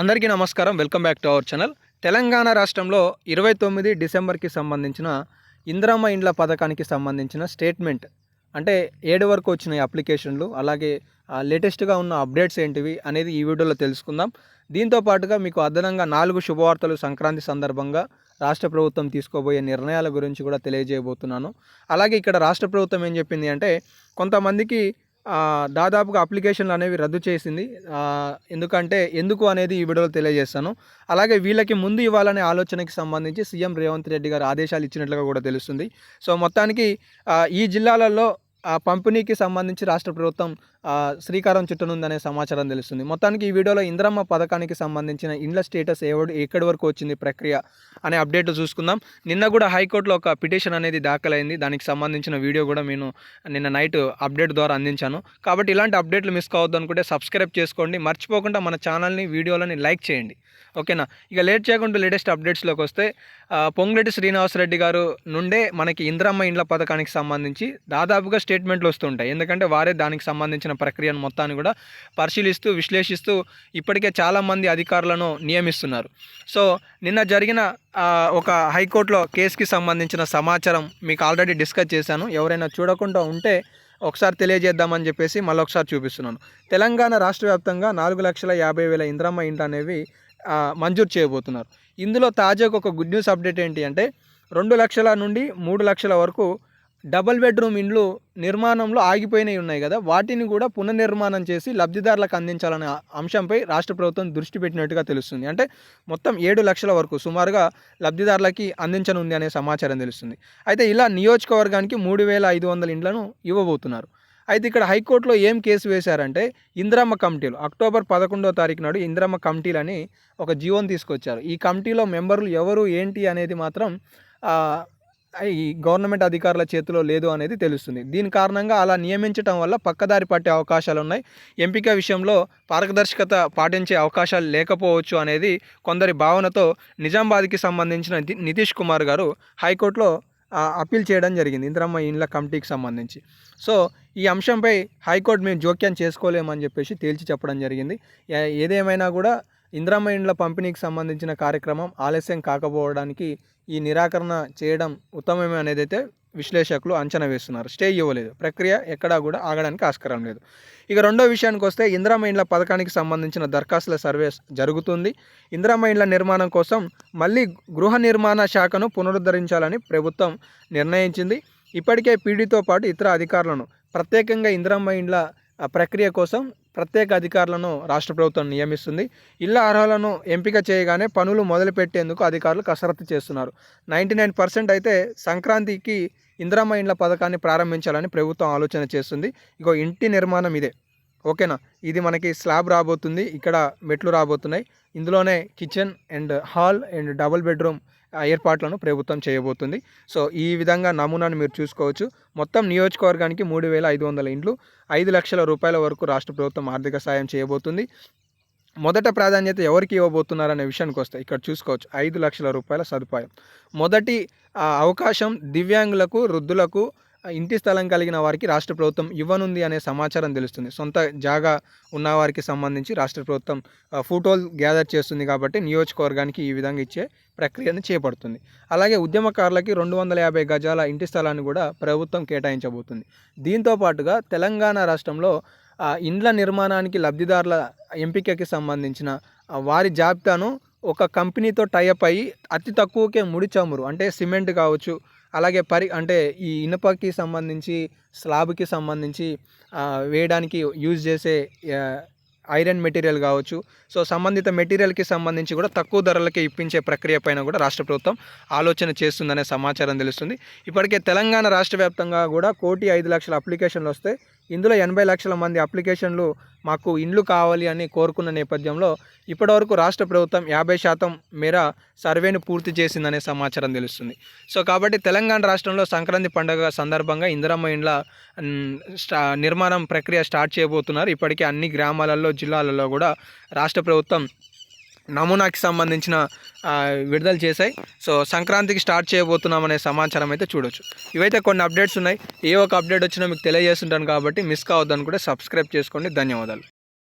అందరికీ నమస్కారం. Welcome back to our channel. Telangana రాష్ట్రంలో ఇరవై తొమ్మిది డిసెంబర్కి సంబంధించిన ఇందిరమ్మ ఇండ్ల పథకానికి సంబంధించిన స్టేట్మెంట్ అంటే ఏడు వరకు వచ్చిన అప్లికేషన్లు. అలాగే లేటెస్ట్గా ఉన్న అప్డేట్స్ ఏంటివి అనేది ఈ వీడియోలో తెలుసుకుందాం. దీంతో పాటుగా మీకు అదనంగా నాలుగు శుభవార్తలు సంక్రాంతి సందర్భంగా రాష్ట్ర ప్రభుత్వం తీసుకోబోయే నిర్ణయాల గురించి కూడా తెలియజేయబోతున్నాను. అలాగే ఇక్కడ రాష్ట్ర ప్రభుత్వం ఏం చెప్పింది అంటే కొంతమందికి దాదాపుగా అప్లికేషన్లు అనేవి రద్దు చేసింది. ఎందుకంటే ఎందుకు అనేది ఈ వీడియోలో తెలియజేస్తాను. అలాగే వీళ్ళకి ముందు ఇవ్వాలనే ఆలోచనకి సంబంధించి సీఎం రేవంత్ రెడ్డి గారు ఆదేశాలు ఇచ్చినట్లుగా కూడా తెలుస్తుంది. సో మొత్తానికి ఈ జిల్లాలలో ఆ పంపిణీకి సంబంధించి రాష్ట్ర ప్రభుత్వం శ్రీకారం చుట్టనుందనే సమాచారం తెలుస్తుంది. మొత్తానికి ఈ వీడియోలో ఇంద్రమ్మ పథకానికి సంబంధించిన ఇండ్ల స్టేటస్ ఎవడు ఎక్కడి వరకు వచ్చింది ప్రక్రియ అనే అప్డేట్ చూసుకుందాం. నిన్న కూడా హైకోర్టులో ఒక పిటిషన్ అనేది దాఖలైంది. దానికి సంబంధించిన వీడియో కూడా నేను నిన్న నైట్ అప్డేట్ ద్వారా అందించాను. కాబట్టి ఇలాంటి అప్డేట్లు మిస్ కావద్దు అనుకుంటే సబ్స్క్రైబ్ చేసుకోండి. మర్చిపోకుండా మన ఛానల్ని వీడియోలని లైక్ చేయండి. ఓకేనా? ఇక లేట్ చేయకుండా లేటెస్ట్ అప్డేట్స్లోకి వస్తే పొంగిరెడ్డి శ్రీనివాసరెడ్డి గారు నుండే మనకి ఇంద్రమ్మ ఇండ్ల పథకానికి సంబంధించి దాదాపుగా స్టేట్మెంట్లు వస్తుంటాయి. ఎందుకంటే వారే దానికి సంబంధించిన ప్రక్రియను మొత్తాన్ని కూడా పరిశీలిస్తూ విశ్లేషిస్తూ ఇప్పటికే చాలామంది అధికారులను నియమిస్తున్నారు. సో నిన్న జరిగిన ఒక హైకోర్టులో కేసుకి సంబంధించిన సమాచారం మీకు ఆల్రెడీ డిస్కస్ చేశాను. ఎవరైనా చూడకుండా ఉంటే ఒకసారి తెలియజేద్దామని చెప్పేసి మళ్ళీ ఒకసారి చూపిస్తున్నాను. తెలంగాణ రాష్ట్ర వ్యాప్తంగా నాలుగు లక్షల యాభై వేల ఇంద్రమ్మ ఇండ్లు అనేవి మంజూరు చేయబోతున్నారు. ఇందులో తాజాగా ఒక గుడ్ న్యూస్ అప్డేట్ ఏంటి అంటే రెండు లక్షల నుండి మూడు లక్షల వరకు డబుల్ బెడ్రూమ్ ఇండ్లు నిర్మాణంలో ఆగిపోయినవి ఉన్నాయి కదా వాటిని కూడా పునర్నిర్మాణం చేసి లబ్ధిదారులకు అందించాలనే అంశంపై రాష్ట్ర ప్రభుత్వం దృష్టి పెట్టినట్టుగా తెలుస్తుంది. అంటే మొత్తం ఏడు లక్షల వరకు సుమారుగా లబ్ధిదారులకి అందించనుంది అనే సమాచారం తెలుస్తుంది. అయితే ఇలా నియోజకవర్గానికి మూడు వేల ఐదు వందల ఇండ్లను ఇవ్వబోతున్నారు. అయితే ఇక్కడ హైకోర్టులో ఏం కేసు వేశారంటే ఇందిరమ్మ కమిటీలు. అక్టోబర్ పదకొండవ తారీఖు నాడు ఇందిరమ్మ కమిటీలని ఒక జీవోని తీసుకొచ్చారు. ఈ కమిటీలో మెంబర్లు ఎవరు ఏంటి అనేది మాత్రం ఈ గవర్నమెంట్ అధికారుల చేతిలో లేదు అనేది తెలుస్తుంది. దీని కారణంగా అలా నియమించడం వల్ల పక్కదారి పట్టే అవకాశాలు ఉన్నాయి. ఎంపిక విషయంలో పారదర్శకత పాటించే అవకాశాలు లేకపోవచ్చు అనేది కొందరి భావనతో నిజామాబాద్కి సంబంధించిన నితీష్ కుమార్ గారు హైకోర్టులో అప్పీల్ చేయడం జరిగింది. ఇందిరమ్మ ఇండ్ల కమిటీకి సంబంధించి. సో ఈ అంశంపై హైకోర్టు మేము జోక్యం చేసుకోలేమని చెప్పేసి తేల్చి చెప్పడం జరిగింది. ఏదేమైనా కూడా ఇందిరమ్మ ఇండ్ల పంపిణీకి సంబంధించిన కార్యక్రమం ఆలస్యం కాకపోవడానికి ఈ నిరాకరణ చేయడం ఉత్తమమే అనేది అయితే విశ్లేషకులు అంచనా వేస్తున్నారు. స్టే ఇవ్వలేదు. ప్రక్రియ ఎక్కడా కూడా ఆగడానికి ఆస్కారం లేదు. ఇక రెండో విషయానికి వస్తే ఇందిరమ్మ ఇండ్ల పథకానికి సంబంధించిన దరఖాస్తుల సర్వే జరుగుతుంది. ఇందిరమ్మ ఇండ్ల నిర్మాణం కోసం మళ్ళీ గృహ నిర్మాణ శాఖను పునరుద్ధరించాలని ప్రభుత్వం నిర్ణయించింది. ఇప్పటికే పీడీతో పాటు ఇతర అధికారులను ప్రత్యేకంగా ఇందిరమ్మ ఇండ్ల ప్రక్రియ కోసం ప్రత్యేక అధికారులను రాష్ట్ర ప్రభుత్వం నియమిస్తుంది. ఇళ్ళ అర్హులను ఎంపిక చేయగానే పనులు మొదలుపెట్టేందుకు అధికారులు కసరత్తు చేస్తున్నారు. నైంటీ నైన్ పర్సెంట్ అయితే సంక్రాంతికి ఇందిరమ్మ ఇండ్ల పథకాన్ని ప్రారంభించాలని ప్రభుత్వం ఆలోచన చేస్తుంది. ఇగో ఇంటి నిర్మాణం ఇదే. ఓకేనా? ఇది మనకి స్లాబ్ రాబోతుంది. ఇక్కడ మెట్లు రాబోతున్నాయి. ఇందులోనే kitchen and hall and double bedroom ఏర్పాట్లను ప్రభుత్వం చేయబోతుంది. సో ఈ విధంగా నమూనాను మీరు చూసుకోవచ్చు. మొత్తం నియోజకవర్గానికి మూడు వేల ఐదు వందల ఇండ్లు ఐదు లక్షల రూపాయల వరకు రాష్ట్ర ప్రభుత్వం ఆర్థిక సాయం చేయబోతుంది. మొదట ప్రాధాన్యత ఎవరికి ఇవ్వబోతున్నారనే విషయానికి వస్తే ఇక్కడ చూసుకోవచ్చు. ఐదు లక్షల రూపాయల సదుపాయం. మొదటి అవకాశం దివ్యాంగులకు వృద్ధులకు ఇంటి స్థలం కలిగిన వారికి రాష్ట్ర ప్రభుత్వం ఇవ్వనుంది అనే సమాచారం తెలుస్తుంది. సొంత జాగా ఉన్న వారికి సంబంధించి రాష్ట్ర ప్రభుత్వం ఫోటోలు గ్యాదర్ చేస్తుంది కాబట్టి నియోజకవర్గానికి ఈ విధంగా ఇచ్చే ప్రక్రియను చేపడుతుంది. అలాగే ఉద్యమకారులకి రెండు వందల యాభై గజాల ఇంటి స్థలాన్ని కూడా ప్రభుత్వం కేటాయించబోతుంది. దీంతో పాటుగా తెలంగాణ రాష్ట్రంలో ఇండ్ల నిర్మాణానికి లబ్ధిదారుల ఎంపికకి సంబంధించిన వారి జాబితాను ఒక కంపెనీతో టైఅప్ అయ్యి అతి తక్కువకే ముడి చమురు అంటే సిమెంట్ కావచ్చు అలాగే పరి అంటే ఈ ఇనుపకి సంబంధించి స్లాబ్కి సంబంధించి వేయడానికి యూజ్ చేసే ఐరన్ మెటీరియల్ కావచ్చు. సో సంబంధిత మెటీరియల్కి సంబంధించి కూడా తక్కువ ధరలకే ఇప్పించే ప్రక్రియ పైన కూడా రాష్ట్ర ప్రభుత్వం ఆలోచన చేస్తుందనే సమాచారం తెలుస్తుంది. ఇప్పటికే తెలంగాణ రాష్ట్ర వ్యాప్తంగా కూడా కోటి ఐదు లక్షల అప్లికేషన్లు వస్తే ఇందులో ఎనభై లక్షల మంది అప్లికేషన్లు మాకు ఇండ్లు కావాలి అని కోరుకున్న నేపథ్యంలో ఇప్పటివరకు రాష్ట్ర ప్రభుత్వం యాభై శాతం మేర సర్వేను పూర్తి చేసిందనే సమాచారం తెలుస్తుంది. సో కాబట్టి తెలంగాణ రాష్ట్రంలో సంక్రాంతి పండుగ సందర్భంగా ఇందిరమ్మ ఇండ్ల స్టా నిర్మాణం ప్రక్రియ స్టార్ట్ చేయబోతున్నారు. ఇప్పటికే అన్ని గ్రామాలలో జిల్లాలలో కూడా రాష్ట్ర ప్రభుత్వం నమూనాకి సంబంధించిన విడుదల చేశాయి. సో సంక్రాంతికి స్టార్ట్ చేయబోతున్నాం అనే సమాచారం అయితే చూడొచ్చు. ఇవైతే కొన్ని అప్డేట్స్ ఉన్నాయి. ఏ ఒక అప్డేట్ వచ్చినా మీకు తెలియజేస్తుంటాను కాబట్టి మిస్ కావద్దని కూడా సబ్స్క్రైబ్ చేసుకోండి. ధన్యవాదాలు.